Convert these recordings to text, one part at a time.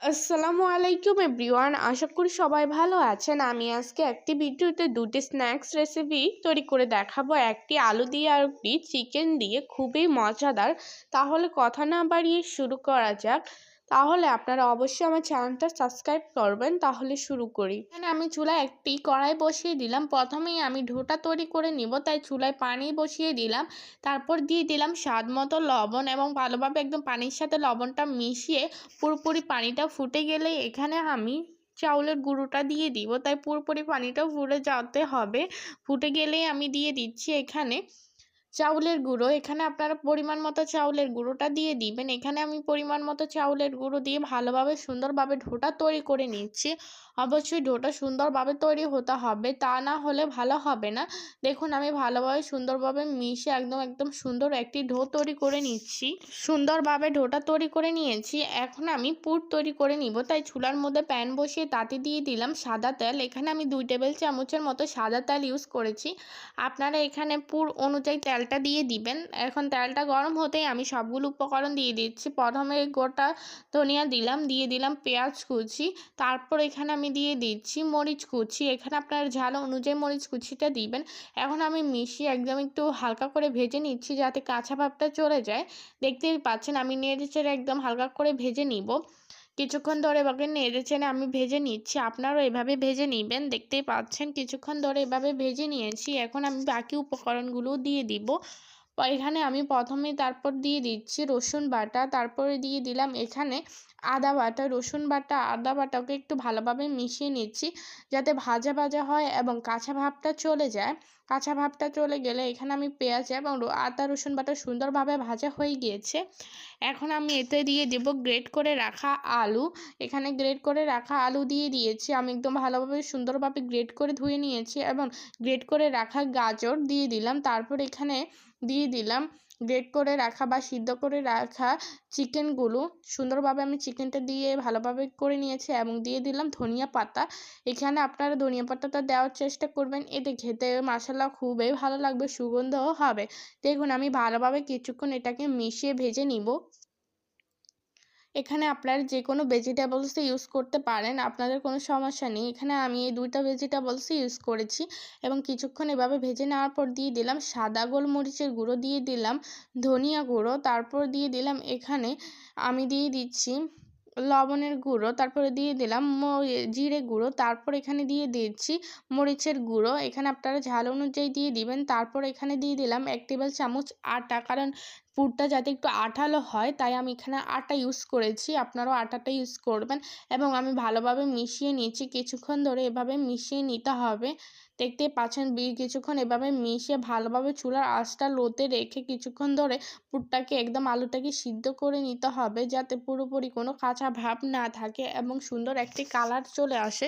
আসসালামু আলাইকুম এভরিওয়ান। আশা করি সবাই ভালো আছেন। আমি আজকে একটি ভিডিওতে দুটি স্ন্যাক্স রেসিপি তৈরি করে দেখাবো। একটি আলু দিয়ে আর একটি চিকেন দিয়ে। খুবই মজাদার। তাহলে কথা না বাড়িয়ে শুরু করা যাক। তাহলে আপনারা অবশ্যই আমার চ্যানেলটা সাবস্ক্রাইব করবেন, তাহলে শুরু করি। এখানে আমি চুলায় একটি কড়াই বসিয়ে দিলাম। প্রথমেই আমি ঢোটা তৈরি করে নিব, তাই চুলায় পানি বসিয়ে দিলাম। তারপর দিয়ে দিলাম স্বাদ মতো লবণ এবং ভালোভাবে একদম পানির সাথে লবণটা মিশিয়ে পুরোপুরি পানিটা ফুটে গেলে এখানে আমি চাউলের গুঁড়োটা দিয়ে দিব। তাই পুরোপুরি পানিটা ফুটে যেতে হবে। ফুটে গেলেই আমি দিয়ে দিচ্ছি এখানে চাউলের গুঁড়ো, এখানে আপনারা পরিমাণ মতো চাউলের গুঁড়োটা দিয়ে দিবেন। এখানে আমি পরিমাণ মতো চাউলের গুঁড়ো দিয়ে ভালোভাবে সুন্দরভাবে ঢোটা তৈরি করে নিচ্ছি। অবশ্যই ঢোটা সুন্দরভাবে তৈরি হতে হবে, তা না হলে ভালো হবে না। দেখুন, আমি ভালোভাবে সুন্দরভাবে মিশে একদম একদম সুন্দর একটি ঢো তৈরি করে নিচ্ছি। সুন্দরভাবে ঢোটা তৈরি করে নিয়েছি। এখন আমি পুর তৈরি করে নিব। তাই চুলার মধ্যে প্যান বসিয়ে তাতে দিয়ে দিলাম সাদা তেল। এখানে আমি দুই টেবিল চামচের মতো সাদা তেল ইউজ করেছি। আপনারা এখানে পুর অনুযায়ী তেলটা দিয়ে দিবেন। এখন তেলটা গরম হতেই আমি সবগুলো উপকরণ দিয়ে দিচ্ছি। প্রথমে গোটা ধনিয়া দিলাম, দিয়ে দিলাম পেঁয়াজ কুচি। তারপর এখানে আমি দিয়ে দিচ্ছি মরিচ কুচি। এখানে আপনার ঝাল অনুযায়ী মরিচ কুচিটা দিবেন। এখন আমি মিশিয়ে একদম একটু হালকা করে ভেজে নিচ্ছি যাতে কাঁচা ভাবটা চলে যায়। দেখতেই পাচ্ছেন আমি নেড়ে চেড়ে একদম হালকা করে ভেজে নিব। কিছুক্ষণ ধরে এভাবে নেড়ে চেড়ে আমি ভেজে নিচ্ছি। আপনারাও এভাবে ভেজে নেবেন। দেখতেই পাচ্ছেন, কিছুক্ষণ ধরে এভাবে ভেজে নিয়েছি। এখন আমি বাকি উপকরণগুলো দিয়ে দিব। এখানে আমি প্রথমে তারপর দিয়ে দিচ্ছি রসুন বাটা, তারপরে দিয়ে দিলাম এখানে আদা বাটা, রসুন বাটা, আদা বাটাকে একটু ভালোভাবে মিশিয়ে নিচ্ছি যাতে ভাজা ভাজা হয় এবং কাঁচা ভাবটা চলে যায়। কাঁচা ভাবটা চলে গেলে এখানে আমি পেঁয়াজ এবং আদা, রসুন বাটা সুন্দরভাবে ভাজা হয়ে গিয়েছে। এখন আমি এতে দিয়ে দেব গ্রেট করে রাখা আলু। এখানে গ্রেট করে রাখা আলু দিয়ে দিয়েছি। আমি একদম ভালোভাবে সুন্দরভাবে গ্রেট করে ধুয়ে নিয়েছি এবং গ্রেট করে রাখা গাজর দিয়ে দিলাম। তারপর এখানে দিয়ে দিলাম গ্রেট করে রাখা বা সিদ্ধ করে রাখা চিকেনগুলো। সুন্দরভাবে আমি চিকেনটা দিয়ে ভালোভাবে করে নিয়েছি এবং দিয়ে দিলাম ধনিয়া পাতা। এখানে আপনারা ধনিয়া পাতাটা দেওয়ার চেষ্টা করবেন। এতে খেতে মশলা খুবই ভালো লাগবে, সুগন্ধও হবে। দেখুন, আমি ভালোভাবে কিছুক্ষণ এটাকে মিশিয়ে ভেজে নিব। এখানে আপনারা যে কোনো ভেজিটেবলসই ইউজ করতে পারেন, আপনাদের কোনো সমস্যা নেই। এখানে আমি এই দুইটা ভেজিটেবলসই ইউজ করেছি এবং কিছুক্ষণ এভাবে ভেজে নেওয়ার পর দিয়ে দিলাম, সাদা গোলমরিচের গুঁড়ো দিয়ে দিলাম, ধনিয়া গুঁড়ো, তারপর দিয়ে দিলাম, এখানে আমি দিয়ে দিচ্ছি লবণের গুঁড়ো, তারপরে দিয়ে দিলাম জিরে গুঁড়ো, তারপর এখানে দিয়ে দিচ্ছি মরিচের গুঁড়ো। এখানে আপনারা ঝাল অনুযায়ী দিয়ে দিবেন। তারপর এখানে দিয়ে দিলাম এক টেবিল চামচ আটা, কারণ পুরটা যাতে একটু আঠালো হয়, তাই আমি এখানে আটা ইউজ করেছি। আপনারাও আটাটা ইউজ করবেন এবং আমি ভালোভাবে মিশিয়ে নিয়েছি। কিছুক্ষণ ধরে এভাবে মিশিয়ে নিতে হবে। দেখতেই পাচ্ছেন কিছুক্ষণ এভাবে মিশিয়ে ভালোভাবে চুলার আঁচটা লোতে রেখে কিছুক্ষণ ধরে পুরটাকে একদম আলুটাকে সিদ্ধ করে নিতে হবে যাতে পুরোপুরি কোনো কাঁচা ভাব না থাকে এবং সুন্দর একটি কালার চলে আসে।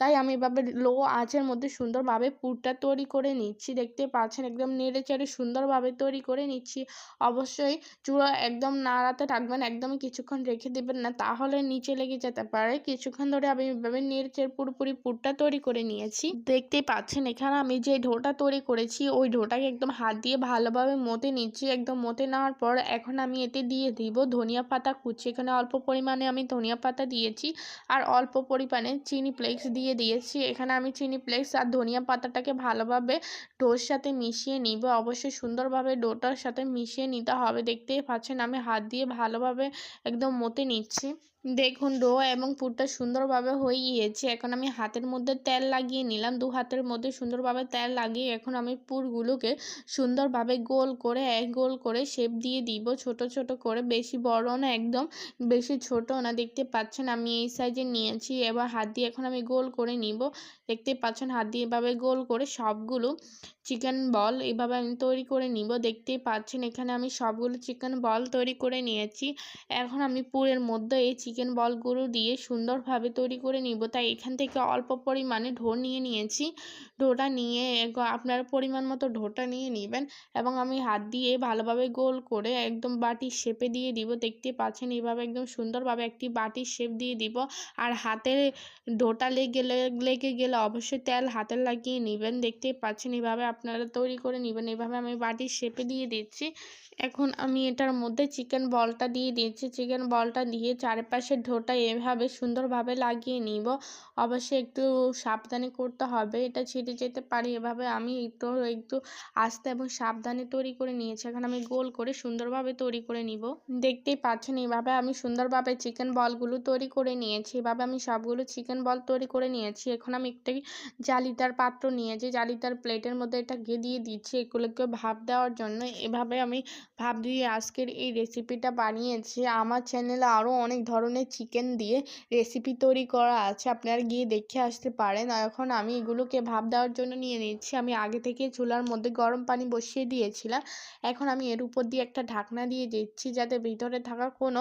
তাই আমি এভাবে লো আঁচের মধ্যে সুন্দরভাবে পুরটা তৈরি করে নিচ্ছি। দেখতে পাচ্ছেন একদম নেড়ে চেড়ে সুন্দরভাবে তৈরি করে নিচ্ছি। অবশ্যই চুলা একদম নাড়াতে থাকবেন, একদমই কিছুক্ষণ রেখে দেবেন না, তাহলে নিচে লেগে যেতে পারে। কিছুক্ষণ ধরে আমি এভাবে নেড়ে চেড়ে পুরোপুরি পুরটা তৈরি করে নিয়েছি। দেখতেই পাচ্ছেন এখানে, আমি যে ঢোটা তৈরি করেছি, ওই ঢোটাকে একদম হাত দিয়ে ভালোভাবে মতে নিচ্ছি। একদম মতে নেওয়ার পর এখন আমি এতে দিয়ে দিব ধনিয়া পাতা কুচি। এখানে অল্প পরিমাণে আমি ধনিয়া পাতা দিয়েছি আর অল্প পরিমাণে চিনি ফ্লেক্স দিয়ে দিয়েছি। এখানে আমি চিনি ফ্লেক্স আর ধনিয়া পাতাটাকে ভালোভাবে ডোর সাথে মিশিয়ে নিব। অবশ্যই সুন্দরভাবে ডোটার সাথে মিশিয়ে নিতে হবে। দেখতেই পাচ্ছেন আমি হাত দিয়ে ভালোভাবে একদম মতে নিচ্ছি। দেখুন ডো এবং পুরটা সুন্দরভাবে হয়ে গিয়েছে। এখন আমি হাতের মধ্যে তেল লাগিয়ে নিলাম। দু হাতের মধ্যে সুন্দরভাবে তেল লাগিয়ে এখন আমি পুরগুলোকে সুন্দরভাবে গোল করে, এক গোল করে শেপ দিয়ে দিব। ছোট ছোট করে, বেশি বড় না, একদম বেশি ছোট না। দেখতে পাচ্ছেন আমি এই সাইজে নিয়েছি। এবার হাত দিয়ে এখন আমি গোল করে নিব। দেখতে পাচ্ছেন হাত দিয়ে এভাবে গোল করে সবগুলো চিকেন বল এভাবে আমি তৈরি করে নিব। দেখতেই পাচ্ছেন এখানে আমি সবগুলো চিকেন বল তৈরি করে নিয়েছি। এখন আমি পুরের মধ্যে এই চিকেন বলগুলো দিয়ে সুন্দরভাবে তৈরি করে নিব। তাই এখান থেকে অল্প পরিমাণে ঢো নিয়ে নিয়েছি। ঢোটা নিয়ে আপনার পরিমাণ মতো ঢোটা নিয়ে নেবেন এবং আমি হাত দিয়ে ভালোভাবে গোল করে একদম বাটির শেপে দিয়ে দিব। দেখতে পাচ্ছেন এইভাবে একদম সুন্দরভাবে একটি বাটির শেপ দিয়ে দিব। আর হাতে ঢোটা লেগে লেগে গেলে অবশ্যই তেল হাতে লাগিয়ে নেবেন। দেখতেই পাচ্ছেন এভাবে আপনারা তৈরি করে নেবেন। এভাবে আমি বাটির শেপে দিয়ে দিচ্ছি। এখন আমি এটার মধ্যে চিকেন বলটা দিয়ে দিয়েছি চিকেন বলটা দিয়ে চারপাশ পাশের ঢোটা এভাবে সুন্দরভাবে লাগিয়ে নিব। অবশ্যই একটু সাবধানে করতে হবে। এটা ছিটে যেতে পারে এভাবে। আমি একটু একটু আস্তে এবং সাবধানে তৈরি করে নিয়েছি। এখন আমি গোল করে সুন্দরভাবে তৈরি করে নিব। দেখতেই পাচ্ছেন এইভাবে আমি সুন্দরভাবে চিকেন বলগুলো তৈরি করে নিয়েছি। এভাবে আমি সবগুলো চিকেন বল তৈরি করে নিয়েছি। এখন আমি একটি জালিদার পাত্র নিয়েছি জালিদার প্লেটের মধ্যে এটা ঘি দিয়ে দিচ্ছি এগুলোকে ভাপ দেওয়ার জন্য। এভাবে আমি ভাপ দিয়ে আজকের এই রেসিপিটা বানিয়েছি। আমার চ্যানেলে আরও অনেক ধরনের চিকেন দিয়ে রেসিপি তৈরি করা আছে। আপনারা গিয়ে দেখে আসতে পারেন। এখন আমি এগুলোকে ভাপ দেওয়ার জন্য নিয়ে নিচ্ছি আমি আগে থেকে চুলার মধ্যে গরম পানি বসিয়ে দিয়েছিলাম। এখন আমি এর উপর দিয়ে একটা ঢাকনা দিয়ে দিচ্ছি যাতে ভিতরে থাকা কোনো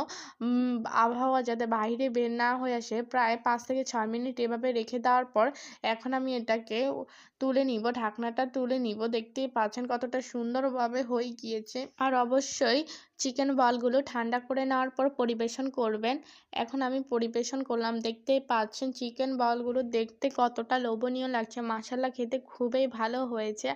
আবহাওয়া যাতে বাইরে বের না হয়ে আসে। প্রায় পাঁচ থেকে ছয় মিনিট এভাবে রেখে দেওয়ার পর এখন আমি এটাকে তুলে নিব। ঢাকনাটা তুলে নিব। দেখতেই পাচ্ছেন কতটা সুন্দরভাবে হয়ে গিয়েছে। আর অবশ্যই চিকেন বলগুলো ঠান্ডা করে নেওয়ার পর পরিবেশন করবেন। এখন আমি পরিবেশন করলাম, দেখতেই পাচ্ছেন চিকেন বলগুলো দেখতে কতটা লোভনীয় লাগছে। মশালা খেতে খুবই ভালো হয়েছে।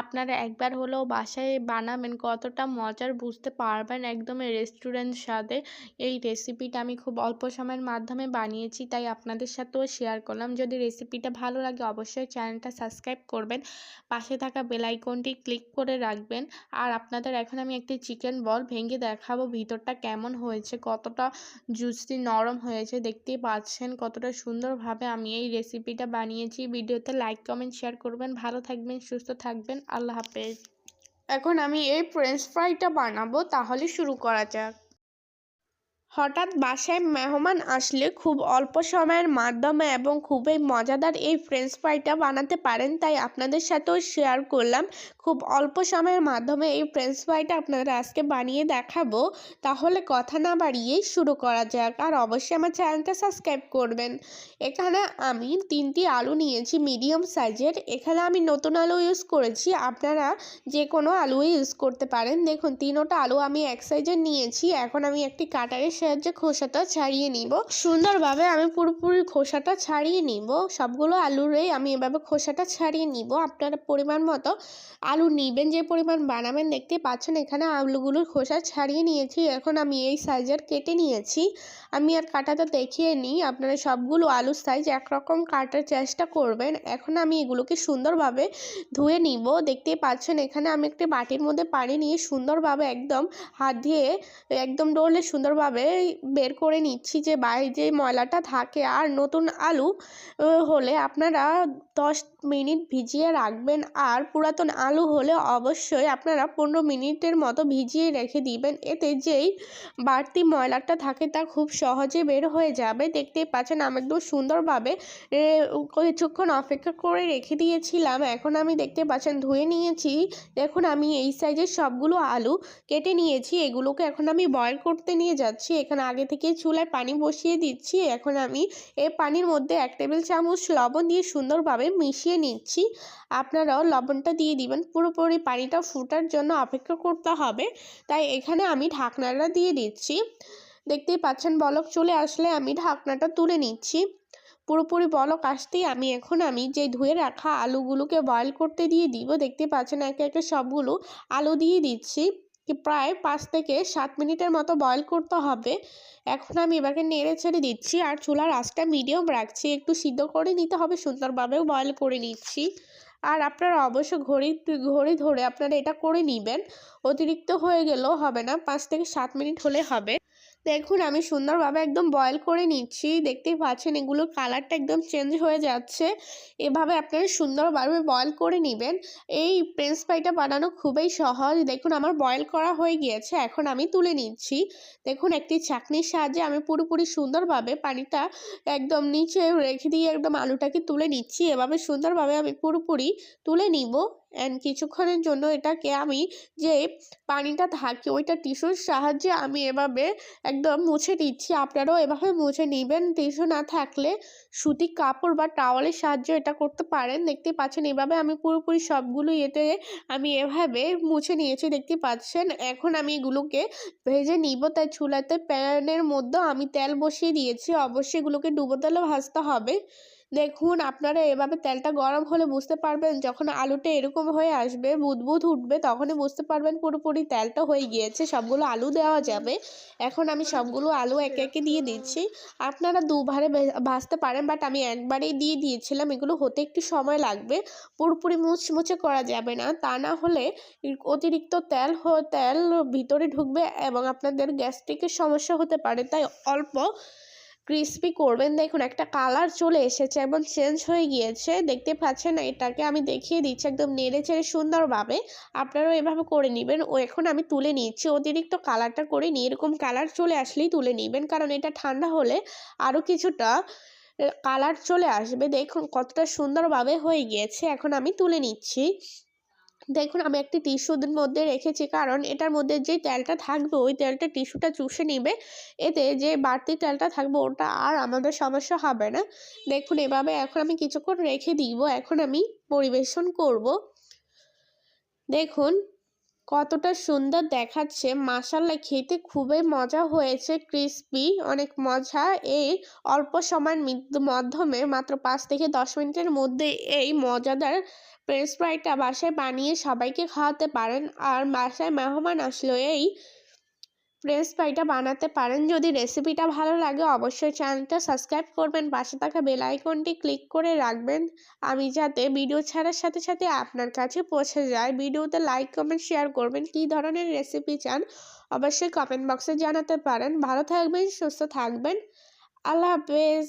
আপনারা একবার হলেও বাসায় বানাবেন, কতটা মজার বুঝতে পারবেন একদমই রেস্টুরেন্ট স্বাদে। এই রেসিপিটা আমি খুব অল্প সময়ের মাধ্যমে বানিয়েছি, তাই আপনাদের সাথেও শেয়ার করলাম। যদি রেসিপিটা ভালো লাগে, অবশ্যই চ্যানেলটা সাবস্ক্রাইব করবেন। পাশে থাকা বেল আইকনটি ক্লিক করে রাখবেন। আর আপনাদের, এখন আমি একটি চিকেন বল ভেঙে দেখাবো ভিতরটা কেমন হয়েছে, কতটা জুসি নরম হয়েছে, দেখতেই পাচ্ছেন কতটা সুন্দরভাবে আমি এই রেসিপিটা বানিয়েছি। ভিডিওতে লাইক কমেন্ট শেয়ার করবেন। ভালো থাকবেন, সুস্থ থাকবেন। আল্লাহ হাফেজ। এখন আমি এই ফ্রেঞ্চ ফ্রাইটা বানাবো, তাহলে শুরু করা যাক। হঠাৎ বাসায় মেহমান আসলে খুব অল্প সময়ের মাধ্যমে এবং খুবই মজাদার এই ফ্রেঞ্চ ফ্রাইটা বানাতে পারেন, তাই আপনাদের সাথেও শেয়ার করলাম। খুব অল্প সময়ের মাধ্যমে এই ফ্রেঞ্চ ফ্রাইটা আপনাদের আজকে বানিয়ে দেখাবো। তাহলে কথা না বাড়িয়ে শুরু করা যাক, আর অবশ্যই আমার চ্যানেলটা সাবস্ক্রাইব করবেন। এখানে আমি তিনটি আলু নিয়েছি মিডিয়াম সাইজের এখানে আমি নতুন আলু ইউজ করেছি, আপনারা যে কোনো আলুই ইউজ করতে পারেন। দেখুন, তিনোটা আলু আমি এক সাইজের নিয়েছি। এখন আমি একটি কাটারের সাহায্যে খোসাটা ছাড়িয়ে নিব। সুন্দরভাবে আমি পুরোপুরি খোসাটা ছাড়িয়ে নিব। সবগুলো আলুরেই আমি এভাবে খোসাটা ছাড়িয়ে নিব। আপনারা পরিমাণ মতো আলু নিবেন, যে পরিমাণ বানাবেন দেখতে পাচ্ছেন এখানে আলুগুলোর খোসা ছাড়িয়ে নিয়েছি। এখন আমি এই সাইজের কেটে নিয়েছি। আমি আর কাটাটা দেখিয়ে নিই। আপনারা সবগুলো আলুর সাইজ একরকম কাটার চেষ্টা করবেন। এখন আমি এগুলোকে সুন্দরভাবে ধুয়ে নিব। দেখতেই পাচ্ছেন এখানে আমি একটি বাটির মধ্যে পানি নিয়ে সুন্দরভাবে একদম হাত দিয়ে একদম ডোলে সুন্দরভাবে বের করে নিচ্ছি যে বাইরে যে ময়লাটা থাকে আর নতুন আলু হলে আপনারা দশ মিনিট ভিজিয়ে রাখবেন। আর পুরাতন আলু হলে অবশ্যই আপনারা পনেরো মিনিটের মতো ভিজিয়ে রেখে দিবেন। এতে যেই বাড়তি ময়লাটা থাকে তা খুব সহজে বের হয়ে যাবে। দেখতেই পাচ্ছেন আমি একদম সুন্দরভাবে কিছুক্ষণ অপেক্ষা করে রেখে দিয়েছিলাম। এখন আমি দেখতে পাচ্ছেন ধুয়ে নিয়েছি। দেখুন আমি এই সাইজের সবগুলো আলু কেটে নিয়েছি। এগুলোকে এখন আমি বয়ল করতে নিয়ে যাচ্ছি। এখানে আগে থেকে চুলায় পানি বসিয়ে দিচ্ছি। এখন আমি এই পানির মধ্যে এক টেবিল চামচ লবণ দিয়ে সুন্দরভাবে মিশিয়ে নিচ্ছি। আপনারাও লবণটা দিয়ে দিবেন। পুরোপুরি পানিটা ফুটার জন্য অপেক্ষা করতে হবে। তাই এখানে আমি ঢাকনাটা দিয়ে দিচ্ছি। দেখতেই পাচ্ছেন বলক চলে আসলে আমি ঢাকনাটা তুলে নিচ্ছি। পুরোপুরি বলক আসতেই আমি এখন আমি যে ধুয়ে রাখা আলুগুলোকে বয়েল করতে দিয়ে দিব, দেখতে পাচ্ছেন একে একে সবগুলো আলু দিয়ে দিচ্ছি। প্রায় পাঁচ থেকে সাত মিনিটের মতো বয়েল করতে হবে। এখন আমি এবারে নেড়ে ছেড়ে দিচ্ছি আর চুলার আঁচটা মিডিয়াম রাখছি। একটু সিদ্ধ করে নিতে হবে, সুন্দরভাবেও বয়েল করে নিচ্ছি। আর আপনারা অবশ্য ঘড়ি ঘড়ি ধরে আপনারা এটা করে নেবেন। অতিরিক্ত হয়ে গেলেও হবে না, পাঁচ থেকে সাত মিনিট হলে হবে। দেখুন, আমি সুন্দরভাবে একদম বয়েল করে নিচ্ছি। দেখতেই পাচ্ছেন এগুলোর কালারটা একদম চেঞ্জ হয়ে যাচ্ছে। এভাবে আপনারা সুন্দরভাবে বয়েল করে নেবেন। এই ফ্রেঞ্চ ফ্রাইটা বানানো খুবই সহজ। দেখুন, আমার বয়েল করা হয়ে গিয়েছে, এখন আমি তুলে নিচ্ছি। দেখুন, একটি চাকনির সাহায্যে আমি পুরোপুরি সুন্দরভাবে পানিটা একদম নিচে রেখে দিয়ে একদম আলুটাকে তুলে নিচ্ছি। এভাবে সুন্দরভাবে আমি পুরোপুরি তুলে নিব। অ্যান্ড কিছুক্ষণের জন্য এটাকে আমি যে পানিটা থাকে, ওইটা টিস্যুর সাহায্যে আমি এভাবে একদম মুছে দিচ্ছি। আপনারাও এভাবে মুছে নেবেন। টিস্যু না থাকলে সুতি কাপড় বা টাওয়ালের সাহায্যে এটা করতে পারেন। দেখতে পাচ্ছেন, এভাবে আমি পুরোপুরি সবগুলো এতে আমি এভাবে মুছে নিয়েছি, দেখতে পাচ্ছেন। এখন আমি এগুলোকে ভেজে নিব। তাই চুলাতে প্যানের মধ্যে আমি তেল বসিয়ে দিয়েছি। অবশ্যই এগুলোকে ডুবো তেলে ভাজতে হবে। দেখুন, আপনারা এভাবে তেলটা গরম হলে বুঝতে পারবেন যখন আলুটা এরকম হয়ে আসবে, বুদবুদ উঠবে, তখনই বুঝতে পারবেন পুরোপুরি তেলটা হয়ে গিয়েছে, সবগুলো আলু দেওয়া যাবে। এখন আমি সবগুলো আলু একে একে দিয়ে দিচ্ছি। আপনারা দুবারে ভাজতে পারেন বাট আমি একবারেই দিয়ে দিয়েছিলাম, এগুলো হতে একটু সময় লাগবে। পুরোপুরি মুচমুচে করা যাবে না, তা না হলে অতিরিক্ত তেল তেল ভিতরে ঢুকবে এবং আপনাদের গ্যাস্ট্রিকের সমস্যা হতে পারে, তাই অল্প ক্রিস্পি করবেন। দেখুন, একটা কালার চলে এসেছে এবং চেঞ্জ হয়ে গিয়েছে। দেখতে পাচ্ছেন এটাকে আমি দেখিয়ে দিচ্ছি একদম নেড়ে চেড়ে সুন্দরভাবে। আপনারাও এভাবে করে নেবেন। ও এখন আমি তুলে নিচ্ছি। অতিরিক্ত কালারটা করে নিই এরকম কালার চলে আসলেই তুলে নেবেন। কারণ এটা ঠান্ডা হলে আরও কিছুটা কালার চলে আসবে। দেখুন, কতটা সুন্দরভাবে হয়ে গিয়েছে। এখন আমি তুলে নিচ্ছি। দেখুন, আমি একটি টিস্যুর মধ্যে রেখেছি। কারণ এটার মধ্যে যে তেলটা থাকবে, ওই তেলটা টিস্যুটা চুষে নিবে। এতে যে বাড়তি তেলটা থাকবে, ওটা আর আমাদের সমস্যা হবে না। দেখুন, এভাবে এখন আমি কিছুক্ষণ রেখে দিব। এখন আমি পরিবেশন করব। দেখুন কতটা সুন্দর দেখাচ্ছে। মাসাল্লা খেতে খুবই মজা হয়েছে ক্রিসপি অনেক মজা। এই অল্প সময়ের মাধ্যমে মাত্র পাঁচ থেকে দশ মিনিটের মধ্যে এই মজাদার ফ্রেঞ্চ ফ্রাইটা বাসায় বানিয়ে সবাইকে খাওয়াতে পারেন। আর বাসায় মেহমান আসলো এই ফ্রেঞ্চ ফ্রাইটা বানাতে পারেন। যদি রেসিপিটা ভালো লাগে, অবশ্যই চ্যানেলটা সাবস্ক্রাইব করবেন। পাশে থাকা বেল আইকনটি ক্লিক করে রাখবেন। আমি যাতে ভিডিও ছাড়ার সাথে সাথে আপনার কাছে পৌঁছে যায়। ভিডিওতে লাইক কমেন্ট শেয়ার করবেন। কী ধরনের রেসিপি চান, অবশ্যই কমেন্ট বক্সে জানাতে পারেন। ভালো থাকবেন, সুস্থ থাকবেন। আল্লাহ হাফেজ।